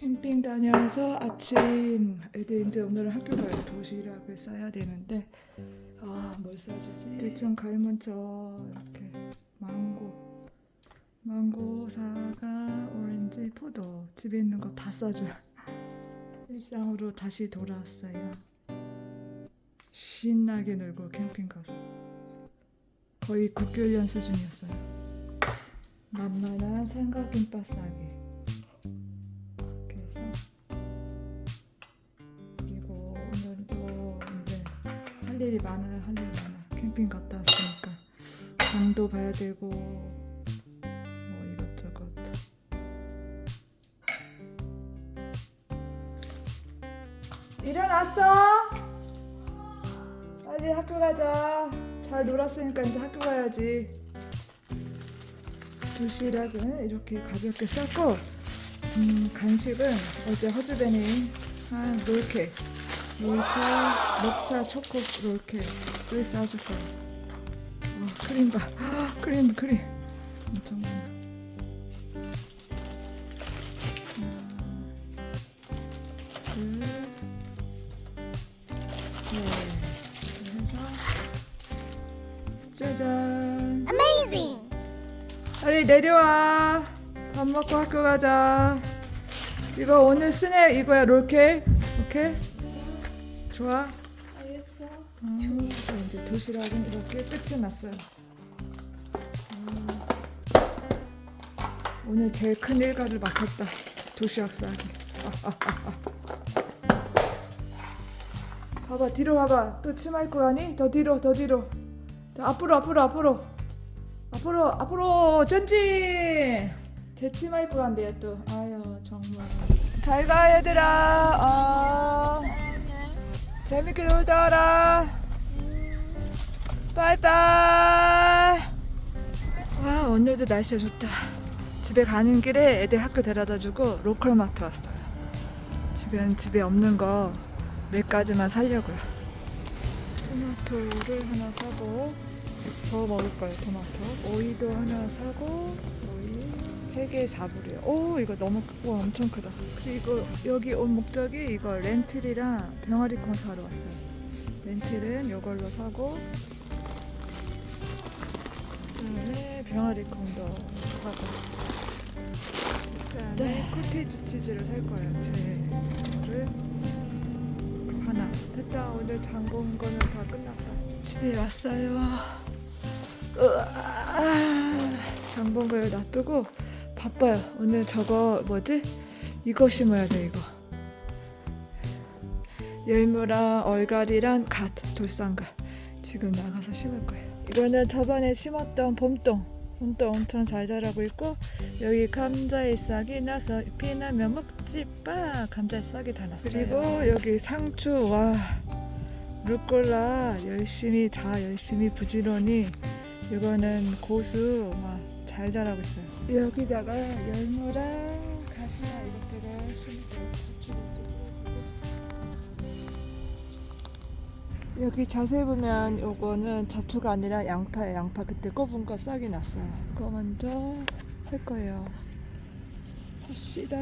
캠핑 다녀와서 아침 애들 이제 오늘은 학교 가요 도시락을 싸야 되는데 아뭘 싸주지? 대충 갈문처 이렇게 망고 망고 사과 오렌지 포도 집에 있는 거 다 싸줘요. 일상으로 다시 돌아왔어요. 신나게 놀고 캠핑 가서. 거의 국교훈련 수준이었어요. 만만한 삼각김밥 싸기 할 일이 많아요 할 일이 많아 캠핑 갔다 왔으니까 장도 봐야 되고 뭐 이것저것. 일어났어? 빨리 학교 가자. 잘 놀았으니까 이제 학교 가야지. 도시락은 이렇게 가볍게 싸고 음, 간식은 어제 허즈벤이 한 롤케 롤차 녹차 초코 롤케를 싸줄 거야 와 크림 봐 크림 크림 엄청 많아 하나 둘 셋 해서 짜잔 Amazing! 빨리 내려와. 밥 먹고 학교 가자. 이거 오늘 스낵 이거야 롤케. 오케이? 좋아. 알겠어. 음, 자, 이제 도시락은 이렇게 끝이 났어요. 음, 오늘 제일 큰 일과를 마쳤다. 도시락 싸기. 봐봐 뒤로 봐봐. 또 치마 입고 가니? 더 뒤로 더 뒤로. 더 앞으로 앞으로 앞으로. 앞으로 앞으로 전진. 제 치마 입고 간대요 또. 아유 정말. 잘 가 얘들아. 어. 재밌게 놀다 와라. 바이바이. 와 오늘도 날씨가 좋다. 집에 가는 길에 애들 학교 데려다 주고 로컬 마트 왔어요. 지금 집에 없는 거 몇 가지만 사려고요. 토마토를 하나 사고 저 먹을 거예요 토마토. 오이도 하나 사고 오이 세개 4불이에요. 오 이거 너무 크고 엄청 크다. 그리고 여기 온 목적이 이거 렌틸이랑 병아리콩 사러 왔어요. 렌틸은 이걸로 사고 그다음에 병아리콩도 사고 그다음에 코티지 치즈를 살 거예요. 제를 하나 됐다. 오늘 장본 거는 다 끝났다. 집에 왔어요. 장본 거를 놔두고 바빠요. 오늘 저거 뭐지? 이거 심어야 돼 이거. 열무랑 얼갈이랑 갓 돌산가 지금 나가서 심을 거예요. 이거는 저번에 심었던 봄동. 봄동 엄청 잘 자라고 있고 여기 감자의 싹이 나서 피나면 먹지 빠 감자의 싹이 다 났어요. 그리고 여기 상추 와 루꼴라 열심히 다 열심히 부지런히 이거는 고수 막 잘 자라고 있어요. 여기다가 열무랑 가시나 이것들을 심을게요. 여기 자세히 보면 요거는 잡초가 아니라 양파예요. 양파 그때 꼽은 거 싹이 났어요. 이거 먼저 할 거예요. 합시다.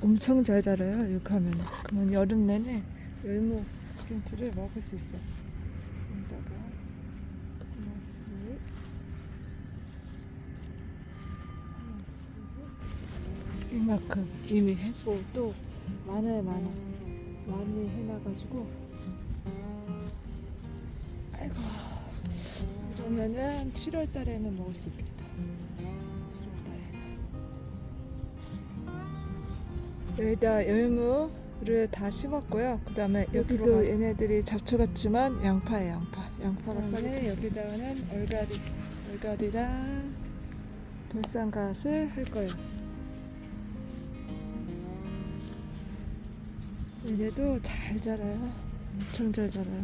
엄청 잘 자라요. 이렇게 하면. 그러면 여름 내내 열무 김치를 먹을 수 있어요. 여기다가 하나씩 하나씩 이만큼 이미 했고 또 많아요 많아. 많이 해놔가지고. 아이고 그러면은 7월 달에는 먹을 수 있겠다. 7월 달에. 여기다 열무를 다 심었고요. 그 다음에 여기도 얘네들이 잡초 같지만 양파예요 양파. 양파가 싹이 여기다가는 얼갈이 얼갈이랑 돌산갓을 할 거예요 얘네도 잘 자라요. 엄청 잘 자라요.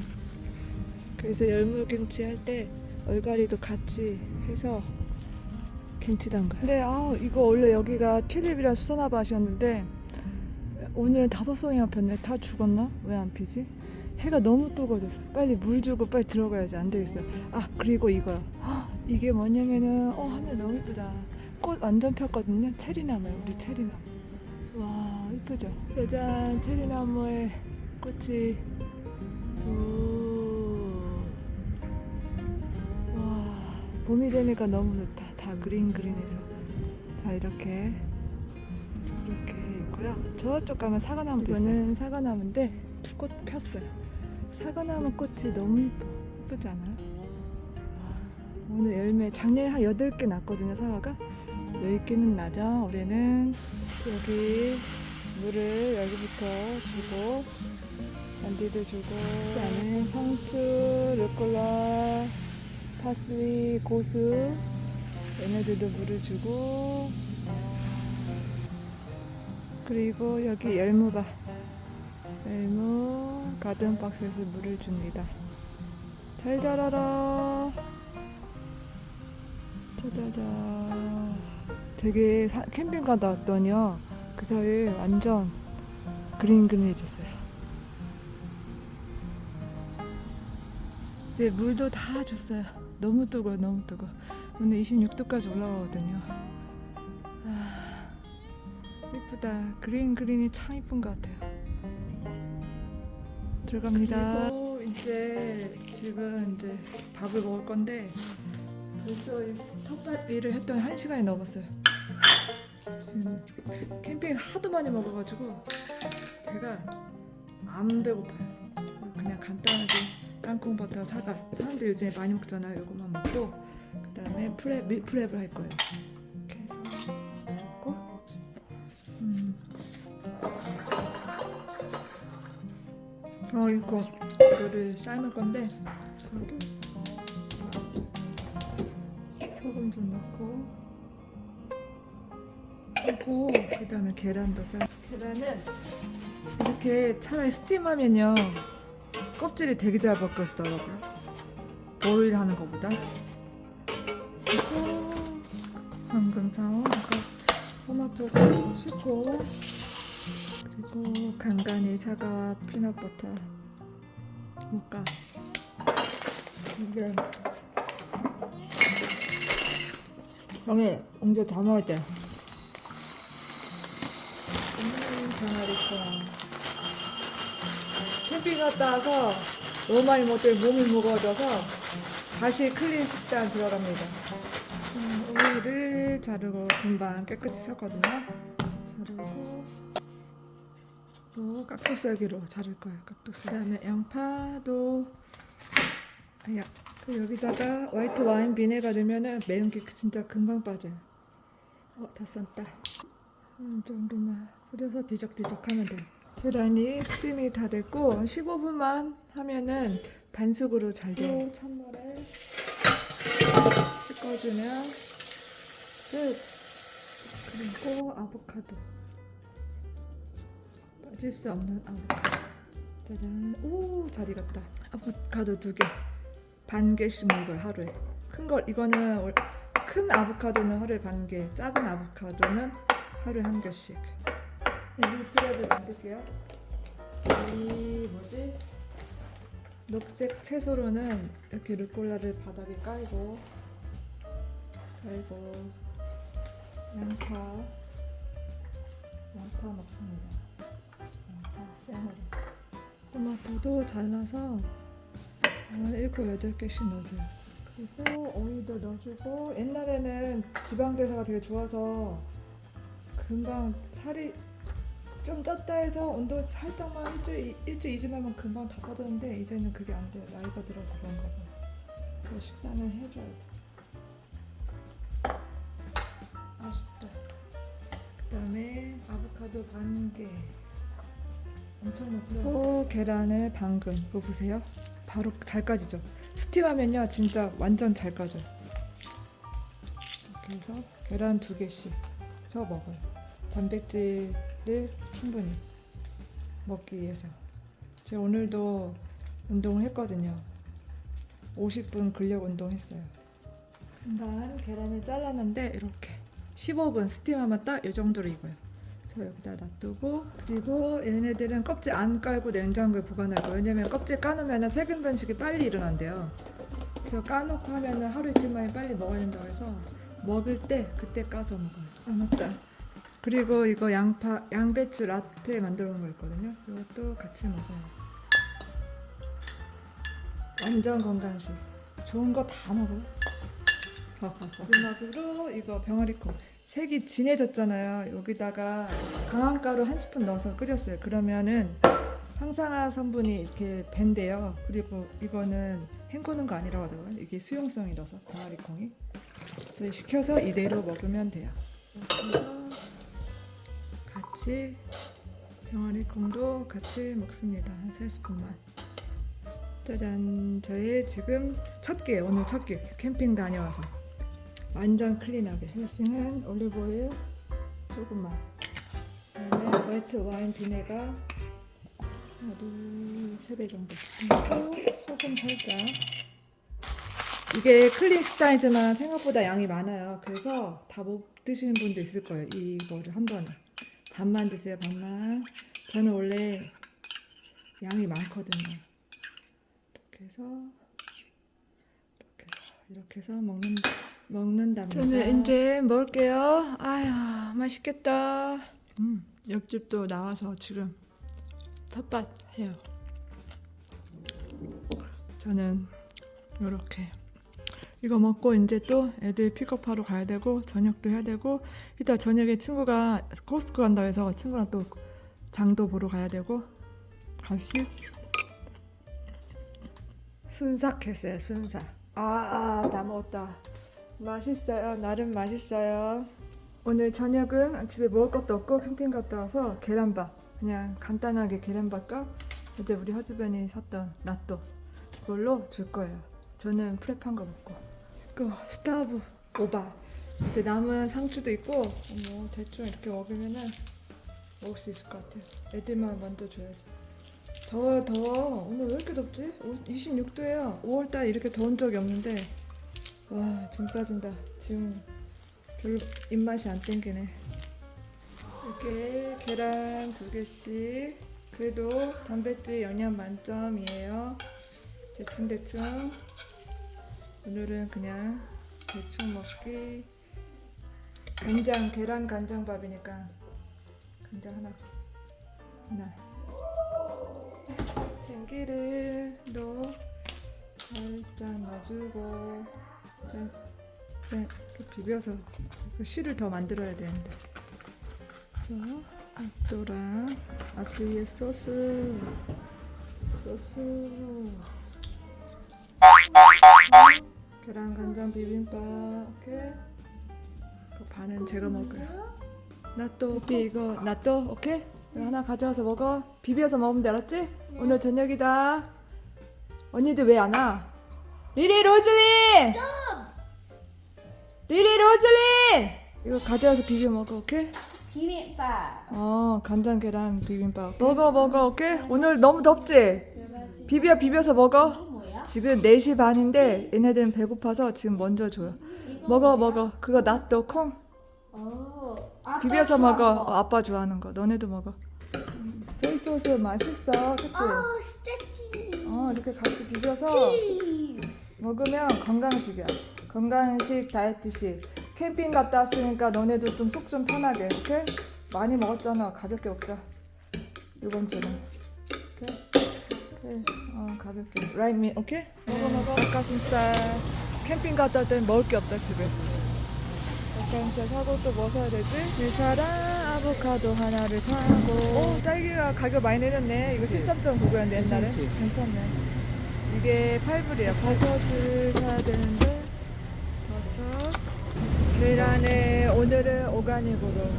그래서 열무김치 할 때 얼갈이도 같이 해서 김치 담가요. 근데 아 이거 원래 여기가 튤립이랑 수선화밭이었는데 오늘은 다섯 송이나 폈네. 다 죽었나? 왜 안 피지? 해가 너무 뜨거워졌어. 빨리 물 주고 빨리 들어가야지. 안 되겠어. 아 그리고 이거요. 헉, 이게 뭐냐면은 어 하늘 너무 예쁘다. 꽃 완전 폈거든요. 체리나무예요, 우리 체리나무. 와, 이쁘죠? 짜잔, 체리나무에 꽃이. 오. 와, 봄이 되니까 너무 좋다. 다 그린 그린해서. 자, 이렇게 이렇게 있고요. 저쪽 가면 사과나무도 이거는 사과나무인데 꽃 폈어요. 사과나무 꽃이 너무. 이쁘지 않아요? 오늘 열매 작년에 한 8개 났거든요 사과가 10개는 나죠 올해는 여기 물을 여기부터 주고 잔디도 주고 그다음에 상추, 루꼴라, 파슬리, 고수 얘네들도 물을 주고 그리고 여기 열무가 열무 가든 박스에서 물을 줍니다 잘 자라라 짜자자. 되게 사- 캠핑 가다 왔더니요. 그 사이에 완전 그린그린해졌어요. 이제 물도 다 줬어요. 너무 뜨거워, 너무 뜨거워. 오늘 26도까지 올라가거든요. 아, 이쁘다. 그린 그린이 참 이쁜 것 같아요. 들어갑니다. 그리고 이제 지금 이제 밥을 먹을 건데 벌써 이 텃밭 일을 했더니 한 시간이 넘었어요. 지금 캠핑 하도 많이 먹어가지고 배가 안 배고파요. 그냥 간단하게 땅콩버터 사과 사람들 요즘에 많이 먹잖아요. 이것만 먹고 그다음에 프랩 밀프랩을 할 거예요. 이렇게 해서 먹고 음. 어 이거 이거를 삶을 건데 소 그다음에 계란도 삶. 계란은 이렇게 차라리 스팀하면요 껍질이 되게 잘 벗겨지더라고요. 보일 하는 것보다. 그리고 방금 사온 이거 토마토도 씻고 그리고 간간히 사과와 피넛버터 모까 이게 형이 다 먹을 때. 캠핑 갔다 와서 너무 많이 먹더니 몸이 무거워져서 다시 클린 식단 들어갑니다. 음, 오이를 자르고 금방 깨끗이 섞거든요. 자르고 또 깍둑썰기로 자를 거예요. 깍둑썰기. 그다음에 양파도 아야. 그 여기다가 화이트 와인 비네가 넣으면은 매운 게 진짜 금방 빠져요. 어, 다 썬다. 이 정도만 뿌려서 뒤적뒤적 하면 돼요. 계란이 스팀이 다 됐고 15분만 하면은 반숙으로 잘 돼요. 찬물에 씻어주면 끝. 그리고 아보카도. 빠질 수 없는 아보카도. 짜잔. 오, 잘 익었다. 아보카도 두 개. 반 개씩 먹어요 하루에. 큰거 이거는 월- 큰 아보카도는 하루에 반 개, 작은 아보카도는 하루에 한 개씩. 밀프랩을 만들게요. 이 뭐지? 녹색 채소로는 이렇게 루꼴라를 바닥에 깔고 깔고 양파 양파 먹습니다. 양파 생으로 토마토도 잘라서 한 일곱 여덟 개씩 넣어줘요. 그리고 오이도 넣어주고 옛날에는 지방대사가 되게 좋아서 금방 살이 좀 쪘다 해서 온도 살짝만 일주일, 일주일 이주만 금방 다 빠졌는데 이제는 그게 안 돼요. 나이가 들어서 그런가 봐. 그 식단을 해줘야 돼. 아쉽다. 그 다음에 아보카도 반 개. 엄청 먹죠. 또 계란을 방금 이거 보세요. 바로 잘 까지죠. 스팀하면요 진짜 완전 잘 까져. 이렇게 해서 계란 두 개씩 저 먹어요. 단백질을 충분히 먹기 위해서. 제가 오늘도 운동을 했거든요. 50분 근력 운동했어요. 금방 계란을 잘랐는데 이렇게 15분 스팀하면 딱 이 정도로 익어요. 그래서 여기다 놔두고 그리고 얘네들은 껍질 안 깔고 냉장고에 거예요. 왜냐면 껍질 까놓으면 세균 번식이 빨리 일어난대요. 그래서 까놓고 하면은 하루 이틀 만에 빨리 먹어야 된다고 해서 먹을 때 그때 까서 먹어요. 아 맞다. 그리고 이거 양파 양배추 라떼 만들어 놓은 거 있거든요. 이것도 같이 먹어요. 완전 건강식. 좋은 거 다 먹어요. 마지막으로 이거 병아리콩. 색이 진해졌잖아요. 여기다가 강황가루 한 스푼 넣어서 끓였어요. 그러면은 항산화 성분이 이렇게 밴대요. 그리고 이거는 헹구는 거 아니라고 하더라고요. 이게 수용성이라서 병아리콩이. 그래서 식혀서 이대로 먹으면 돼요. 같이 병아리콩도 같이 먹습니다. 한세 스푼만. 짜잔, 저의 지금 첫 끼, 오늘 첫 끼. 캠핑 다녀와서 완전 클린하게. 드레싱은 올리브오일 조금만. 그다음에 화이트 와인 비네가 하나, 둘, 세배 정도. 그리고 소금 살짝. 이게 클린 식단이지만 생각보다 양이 많아요. 그래서 다 못 드시는 분도 있을 거예요. 이거를 한 번에. 반만 드세요, 반만. 저는 원래 양이 많거든요. 이렇게 해서 이렇게 해서 이렇게 해서 먹는 먹는답니다. 저는 이제 먹을게요. 아유 맛있겠다. 음 옆집도 나와서 지금 텃밭 해요. 저는 이렇게 이거 먹고 이제 또 애들 픽업하러 가야 되고 저녁도 해야 되고 이따 저녁에 친구가 코스코 간다 해서 친구랑 또 장도 보러 가야 되고 가시 순삭했어요 순삭. 아다 먹었다. 맛있어요 나름 맛있어요. 오늘 저녁은 집에 먹을 것도 없고 캠핑 갔다 와서 계란밥 그냥 간단하게 계란밥과 이제 우리 허즈변이 샀던 낫또 그걸로 줄 거예요. 저는 프랩한 거 먹고 이거 스타브 오바. 이제 남은 상추도 있고 뭐 대충 이렇게 먹으면은 먹을 수 있을 것 같아요. 애들만 먼저 줘야지. 더워요 더워. 오늘 왜 이렇게 덥지? 26도예요. 5월달 이렇게 더운 적이 없는데. 와짐 빠진다. 지금 별로 입맛이 안 땡기네. 이렇게 계란 두 개씩. 그래도 단백질 영양 만점이에요. 대충대충 오늘은 그냥 대충 먹기 간장 계란 간장밥이니까 간장 하나 하나. 참기름 도 살짝 넣어주고 짠, 짠. 이렇게 비벼서 그 씨를 더 만들어야 되는데. 그래서 앗도랑 앗도의 소스 소스 계란 간장 비빔밥 오케이? 그 반은 제가 먹어요? 나또 오피 이거 나또 오케이? 이거 하나 가져와서 먹어. 비벼서 먹으면 돼 알았지? 오늘 저녁이다. 언니들 왜 안 와? 리리 로즐린! 리리 로즐린! 이거 가져와서 비벼 먹어 오케이? 비빔밥. 어 간장 계란 비빔밥 먹어 먹어 오케이? 오늘 너무 덥지? 비벼 비벼서 먹어 뭐야? 지금 4시 반인데 얘네들은 배고파서 지금 먼저 줘요 먹어 먹어 그거 낫또 콩 어. 아빠 비벼서 좋아하는 먹어 거. 어, 아빠 좋아하는 거 너네도 먹어 소이 소스 맛있어 그치? 어, 스테이크. 어 이렇게 같이 비벼서. 먹으면 건강식이야 건강식 다이어트식 캠핑 갔다 왔으니까 너네도 좀 속좀 편하게 오케이? 많이 먹었잖아. 가볍게 먹자. 이번 주는. 오케이? 오케이. 어 가볍게. me 오케이? 먹어 먹어. 닭가슴살 캠핑 갔다 올 땐 먹을 게 없다 집에. 닭가슴살 사고 또 뭐 사야 되지? 밀사랑 아보카도 하나를 사고. 오 딸기가 가격 많이 내렸네. 이거 13.99였는데 옛날에? 괜찮네. 이게 8불이야. 버섯을 사야 되는데 계란에 오늘은 오가닉으로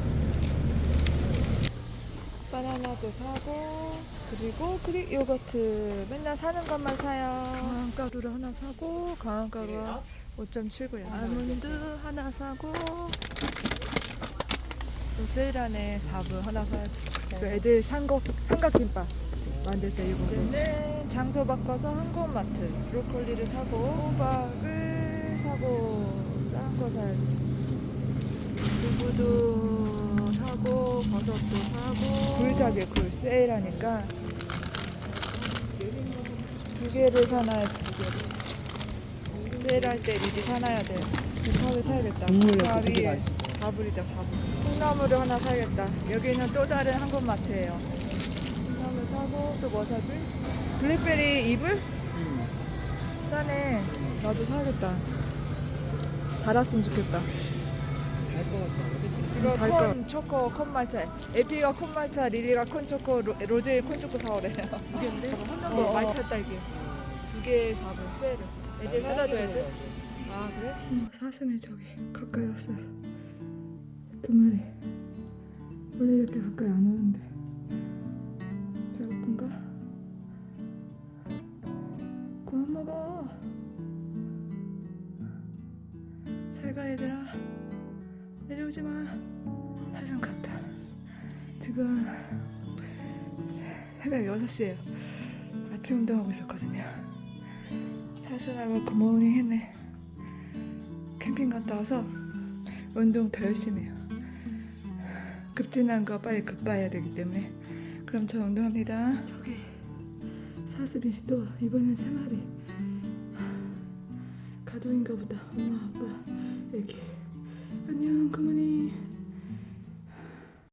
바나나도 사고 그리고 그릭 요거트 맨날 사는 것만 사요. 강황가루를 하나 사고 강황가루가 5.79야. 아몬드 하나 사고. 또 세일하네 4분 하나 사야지. 그 애들 삼각, 삼각김밥 만들 때 이거. 이제는 장소 바꿔서 한국마트 브로콜리를 사고 호박을 사고. 짠 거 사야지 두부도 사고 버섯도 사고 굴 사게 굴 세일하니까 두 개를 사놔야지 두 개를 세일할 때 미리 사놔야 돼요 가위 사야겠다. 맛있어. 4불이다 4불. 콩나물을 하나 사야겠다. 여기는 또 다른 한국 마트예요. 콩나물 사고 또 뭐 사지? 블랙베리 2불? 음. 싸네. 나도 사야겠다. 달았으면 좋겠다. 달것 같아. 그치? 이거 달콘 초코 콘 말차. 에피가 콘 말차, 리리가 콘 초코, 로- 로제 콘초코 사오래요. 두 개인데? 어, 어, 말차 딸기. 두 개에 4불 세일. 애들 사다 줘야지. 아 그래? 어, 사슴이 저기 가까이 왔어요. 두 마리. 원래 이렇게 가까이 안 오는데. 배고픈가? 그만 먹어. 잘가 얘들아. 내려오지 마. 사슴 같다. 지금 해가 6시에요. 아침 운동하고 있었거든요. 사슴하고 굿모닝 했네. 캠핑 갔다 와서 운동 더 열심히 해요. 급진한 거 빨리 급봐야 되기 때문에 그럼 저 운동합니다. 저기 사슴이 또 이번엔 세 마리 가족인가 보다. 엄마 아빠 이렇게. 안녕 그만이